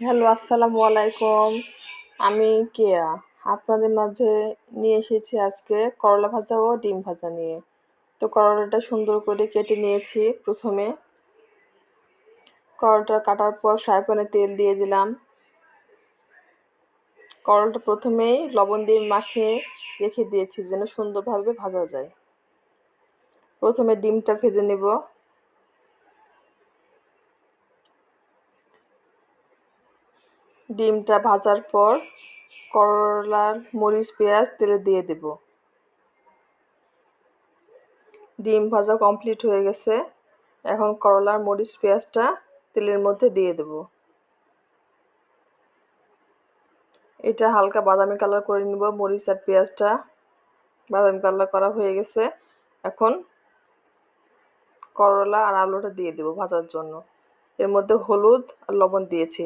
Hello, আসসালামু আলাইকুম। আমি কেয়া। আপনাদের মাঝে নিয়ে এসেছি আজকে করলা ভাজা ও ডিম ভাজা নিয়ে। তো করলাটা সুন্দর করে কেটে নিয়েছি প্রথমে। করলাটা কাটার পর ফ্রাই তেল দিয়ে দিলাম। করলাটা প্রথমেই লবণ দিয়ে মাখিয়ে রেখে দিয়েছি যেন সুন্দরভাবে ভাজা যায়। প্রথমে ডিমটা ভেজে নেব। ডিমটা ভাজার পর করলার মরিচ, পেঁয়াজ, তেলে দিয়ে দেব। ডিম ভাজা কমপ্লিট হয়ে গেছে। এখন করলার মরিচ, পেঁয়াজটা তেলের মধ্যে দিয়ে দেব। এটা হালকা বাদামি কালার করে নিব, মরিচ আর পেঁয়াজটা বাদামি কালার করা হয়ে গেছে। এখন করলা আর আলুটা দিয়ে দেব ভাজার জন্য। এর মধ্যে হলুদ আর লবণ দিয়েছি।